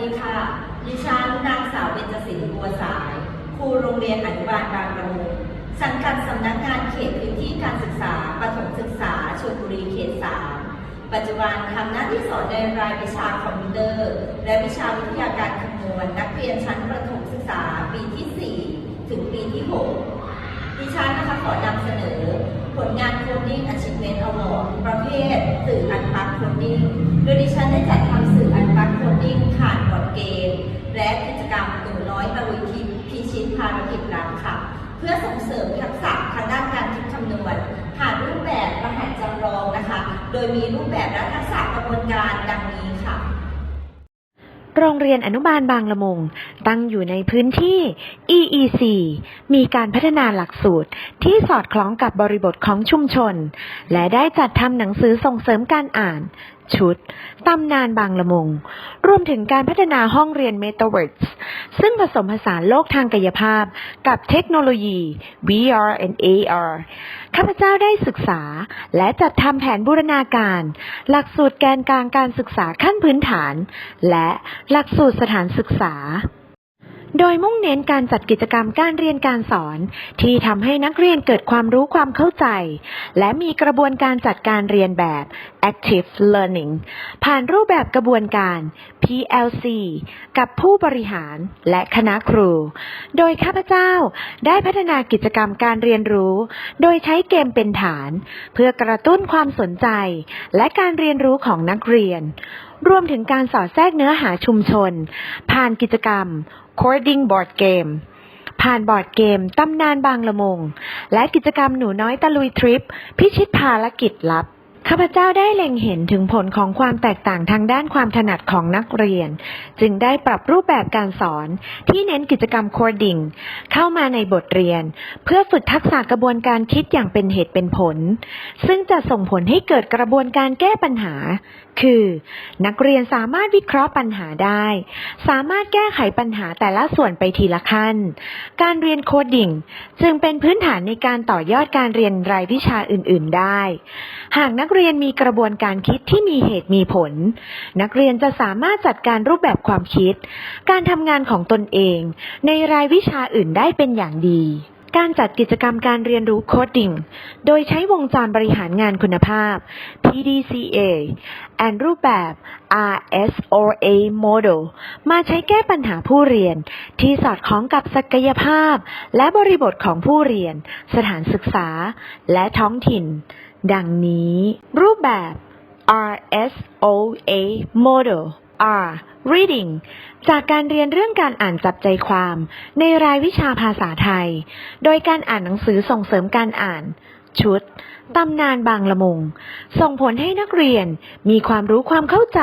ดีค่ะ ดิฉันนางสาวเบญจศิลป์บัวสาย ครูโรงเรียนอนุบาลบางประมุงสังกัดสำนักงานเขตพื้นที่การศึกษาประถมศึกษาชลบุรีเขต3ปัจจุบันทำหน้าที่สอนในรายวิชาคอมพิวเตอร์ และวิชาวิทยาการคำนวณนักเรียนชั้นประถมศึกษาปีที่ 4 ถึงปีที่ 6 ดิฉันนะคะขอนำเสนอ ผลงาน Coding Achievement Award ประเภทสื่ออันพัก Coding โดยดิฉันได้จัดทำสื่ออันพัก Coding ผ่านบอร์ดเกม และกิจกรรมหนูน้ อยตะลุยทิพย์พิชิตภารกิจลับค่ะ เพื่อส่งเสริมทักษะทางด้านการคิดคำนวณผ่านรูปแบบรหัสจำลองนะคะ โดยมีรูปแบบและทักษะกระบวนการดังนี้ค่ะโรงเรียนอนุบาลบางละมุง ตั้งอยู่ในพื้นที่ EEC มีการพัฒนาหลักสูตรที่สอดคล้องกับบริบทของชุมชน และได้จัดทำหนังสือส่งเสริมการอ่าน ชุด ตำนานบางละมุงรวมถึงการพัฒนาห้องเรียน Metaverse ซึ่งผสมผสานโลกทางกายภาพกับเทคโนโลยี VR and AR ข้าพเจ้าได้ศึกษา และจัดทำแผนบูรณาการ หลักสูตรแกนกลางการศึกษาขั้นพื้นฐาน และหลักสูตรสถานศึกษาโดยมุ่งเน้นการจัดกิจกรรมการเรียนการสอน ที่ทำให้นักเรียนเกิดความรู้ความเข้าใจ และมีกระบวนการจัดการเรียนแบบ active learning ผ่านรูปแบบกระบวนการ PLC กับผู้บริหารและคณะครู โดยข้าพเจ้าได้พัฒนากิจกรรมการเรียนรู้ โดยใช้เกมเป็นฐาน เพื่อกระตุ้นความสนใจ และการเรียนรู้ของนักเรียน รวมถึงการสอดแทรกเนื้อหาชุมชน ผ่านกิจกรรม Coding Board Game ผ่านบอร์ดเกมตำนานบางละมง และกิจกรรมหนูน้อยตะลุยทริป พิชิตภารกิจลับ ข้าพเจ้าได้เล็งเห็นถึงผลของความแตกต่างทางด้านความถนัดของนักเรียน จึงได้ปรับรูปแบบการสอนที่เน้นกิจกรรมโคดิ้งเข้ามาในบทเรียน เพื่อฝึกทักษะกระบวนการคิดอย่างเป็นเหตุเป็นผล ซึ่งจะส่งผลให้เกิดกระบวนการแก้ปัญหา คือ นักเรียนสามารถวิเคราะห์ปัญหาได้ สามารถแก้ไขปัญหาแต่ละส่วนไปทีละขั้น การเรียนโคดดิ้งจึงเป็นพื้นฐานในการต่อยอดการเรียนรายวิชาอื่น ๆ ได้ หากนักเรียนมีกระบวนการคิดที่มีเหตุมีผล นักเรียนจะสามารถจัดการรูปแบบความคิด การทำงานของตนเอง ในรายวิชาอื่นได้เป็นอย่างดี การจัดกิจกรรมการเรียนรู้โคดดิ้ง โดยใช้วงจรบริหารงานคุณภาพ PDCA แอนรูปแบบ RSOA Model มาใช้แก้ปัญหาผู้เรียน ที่สอดคล้องกับศักยภาพ และบริบทของผู้เรียน สถานศึกษา และท้องถิ่น ดังนี้ รูปแบบ RSOA Model R Reading จากการเรียนเรื่องการอ่านจับใจความ ในรายวิชาภาษาไทย โดยการอ่านหนังสือส่งเสริมการอ่าน ชุด ตำนานบางละมุง ส่งผลให้นักเรียนมีความรู้ความเข้าใจ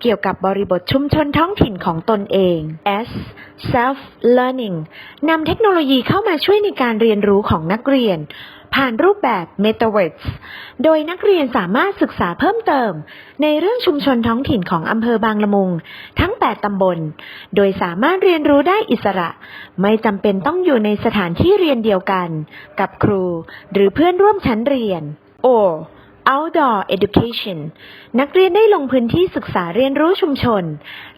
เกี่ยวกับบริบทชุมชนท้องถิ่นของตนเอง S self learning นำเทคโนโลยีเข้ามาช่วยในการเรียนรู้ของนักเรียน ผ่านรูปแบบ Metaverse โดยนักเรียนสามารถศึกษาเพิ่มเติม ในเรื่องชุมชนท้องถิ่นของอำเภอบางละมุง ทั้ง 8 ตำบล โดยสามารถเรียนรู้ได้อิสระ ไม่จำเป็นต้องอยู่ในสถานที่เรียนเดียวกัน กับครู หรือเพื่อนร่วมชั้นเรียน O. outdoor education นักเรียนได้ลงพื้นที่ศึกษาเรียนรู้ชุมชน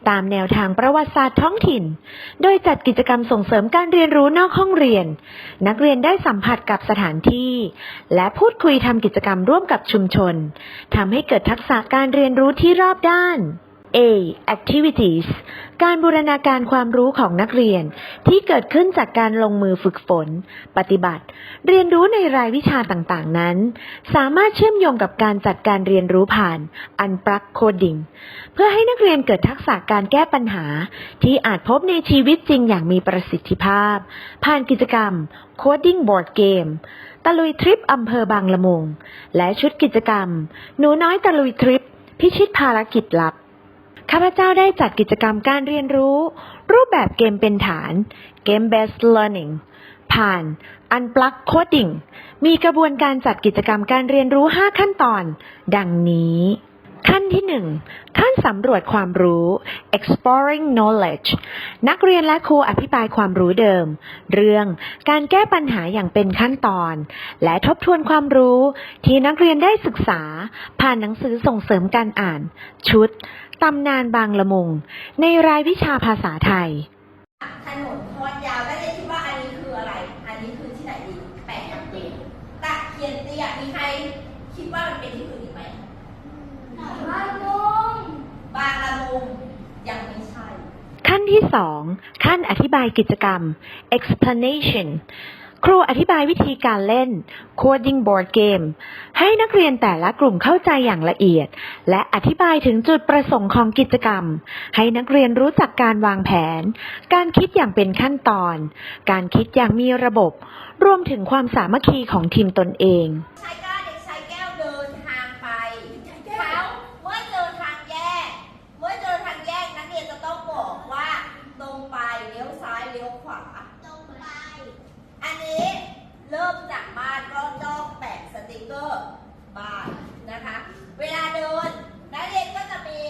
ตามแนวทางประวัติศาสตร์ท้องถิ่น โดยจัดกิจกรรมส่งเสริมการเรียนรู้นอกห้องเรียน นักเรียนได้สัมผัสกับสถานที่ และพูดคุยทำกิจกรรมร่วมกับชุมชนทำให้เกิดทักษะการเรียนรู้ที่รอบด้าน A activities การบูรณาการความรู้ของนักเรียนที่เกิดขึ้นจากการลงมือฝึกฝน ปฏิบัติ เรียนรู้ในรายวิชาต่างๆ นั้น สามารถเชื่อมโยงกับการจัดการเรียนรู้ผ่าน Unplug Coding เพื่อให้นักเรียนเกิดทักษะการแก้ปัญหา ที่อาจพบในชีวิตจริงอย่างมีประสิทธิภาพ ผ่านกิจกรรม Coding Board Game ตะลุยทริปอำเภอบางละมุง และชุดกิจกรรม หนูน้อยตะลุยทริป พิชิตภารกิจลับ ข้าพเจ้าได้จัดกิจกรรมการเรียนรู้ รูปแบบเกมเป็นฐาน Game Based Learning ผ่าน Unplug Coding มีกระบวนการจัดกิจกรรมการเรียนรู้ 5 ขั้นตอน ดังนี้ ขั้นที่หนึ่งขั้นสำรวจความรู้ exploring knowledge นักเรียนและครูอภิปรายความรู้เดิม เรื่องการแก้ปัญหาอย่างเป็นขั้นตอน และทบทวนความรู้ที่นักเรียนได้ศึกษา ผ่านหนังสือส่งเสริมการอ่าน ชุดตำนานบางละมุง ในรายวิชาภาษาไทยถนนทอดว่าอันนี้คืออะไร อันนี้คือที่ไหนดีแปะกับเด็กตะเคียนเตี้ยมีใครคิดว่ามันเป็นที่อื่นอีกไหม บ้านลุง บางละมุงยังไม่ใช่ ขั้น ที่ 2 ขั้นอธิบายกิจกรรม explanation ครูอธิบายวิธีการเล่น coding board game ให้นักเรียนแต่ละกลุ่มเข้าใจอย่างละเอียด และอธิบายถึงจุดประสงค์ของกิจกรรม ให้นักเรียนรู้จักการวางแผน การคิดอย่างเป็นขั้นตอน การคิดอย่างมีระบบ รวมถึงความสามัคคีของทีมตนเอง ยเลี้ยวขวา ตรงไป อันนี้เริ่มจากบ้านก็ต้องแปะสติกเกอร์บ้านนะคะ เวลาเดินนักเรียนก็จะมี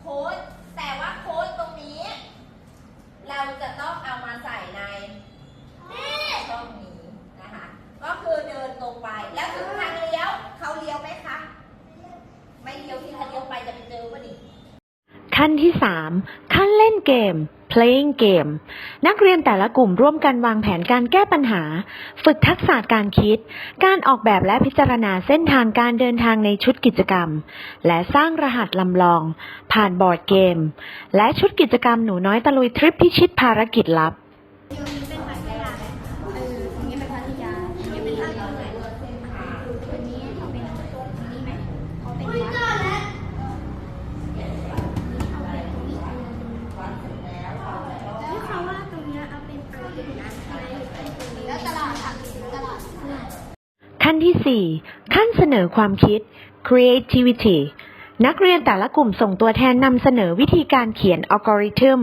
โค้ดแต่ว่าโค้ดตรงนี้ เราจะต้องเอามาใส่ในนี่ช่องนี้นะคะ ก็คือเดินตรงไปแล้วถึงทางเลี้ยวเขาเลี้ยวไหมคะไม่เลี้ยวที่เขาเลี้ยวไปจะไปเจอพอดีขั้นที่ 3 ขั้นเล่นเกม playing game นักเรียนแต่ละกลุ่มร่วมกันวางแผนการแก้ปัญหา ฝึกทักษะการคิด การออกแบบและพิจารณาเส้นทางการเดินทางในชุดกิจกรรม และสร้างรหัสลำลอง ผ่านบอร์ดเกม และชุดกิจกรรมหนูน้อยตะลุยทริปพิชิตภารกิจลับ ขั้นที่ 4 ขั้นเสนอความคิด creativity นักเรียนแต่ละกลุ่มส่งตัวแทนนำเสนอวิธีการเขียนอัลกอริทึม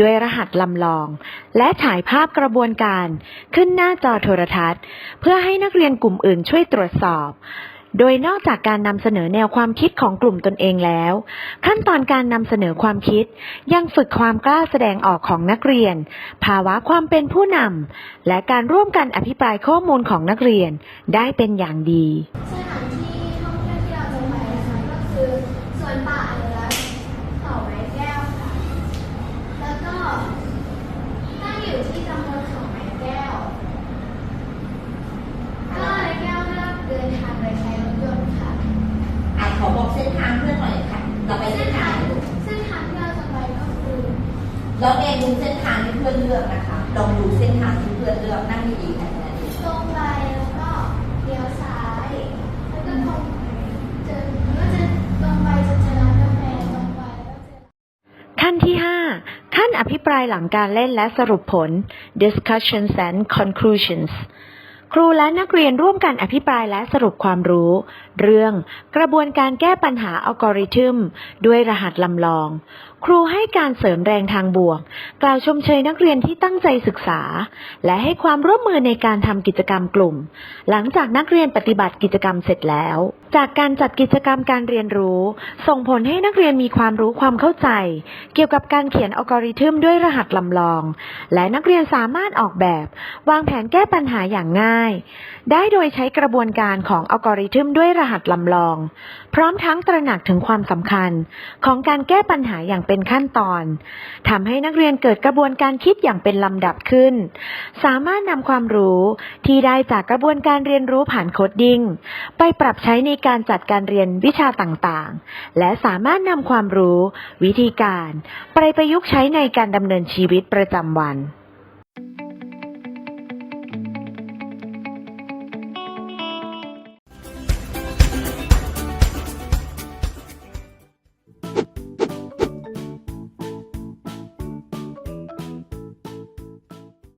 ด้วยรหัสลำลอง และถ่ายภาพกระบวนการ ขึ้นหน้าจอโทรทัศน์ เพื่อให้นักเรียนกลุ่มอื่นช่วยตรวจสอบ โดยนอกจากการนำเสนอแนวความคิดของกลุ่มตนเองแล้ว ขั้นตอนการนำเสนอความคิด ยังฝึกความกล้าแสดงออกของนักเรียน ภาวะความเป็นผู้นำและการร่วมกันอภิปรายข้อมูลของนักเรียนได้เป็นอย่างดีสถานที่ท่องเที่ยวที่เราจะไป เราเองดูเส้นทางที่เพื่อนเลือกนะคะ ลองดูเส้นทางที่เพื่อนเลือกนั่งดีๆนะนั่นเองตรงไปแล้วก็เลี้ยวซ้าย แล้วก็ตรงไปเจอก็จะตรงไปจะเจอร้านกาแฟตรงไปแล้วก็เจอขั้นที่ 5 ขั้นอภิปรายหลังการเล่นและสรุปผล discussions and conclusions ครูและนักเรียนร่วมกันอภิปรายและสรุปความรู้ เรื่องกระบวนการแก้ปัญหาอัลกอริทึม ด้วยรหัสลำลอง ครูให้การเสริมแรงทางบวก กล่าวชมเชยนักเรียนที่ตั้งใจศึกษา และให้ความร่วมมือในการทำกิจกรรมกลุ่ม หลังจากนักเรียนปฏิบัติกิจกรรมเสร็จแล้ว จากการจัดกิจกรรมการเรียนรู้ ส่งผลให้นักเรียนมีความรู้ความเข้าใจ เกี่ยวกับการเขียนอัลกอริทึมด้วยรหัสลำลอง และนักเรียนสามารถออกแบบ วางแผนแก้ปัญหาอย่างง่าย ได้โดยใช้กระบวนการของอัลกอริทึมด้วยรหัสลำลอง พร้อมทั้งตระหนักถึงความสำคัญ ของการแก้ปัญหาอย่างเป็นขั้นตอนทำให้นักเรียนเกิดกระบวนการคิดอย่างเป็นลำดับขึ้น สามารถนำความรู้ที่ได้จากกระบวนการเรียนรู้ผ่านโคดดิ้งไปปรับใช้ในการจัดการเรียนวิชาต่างๆ และสามารถนำความรู้ วิธีการ ไปประยุกต์ใช้ในการดำเนินชีวิตประจำวัน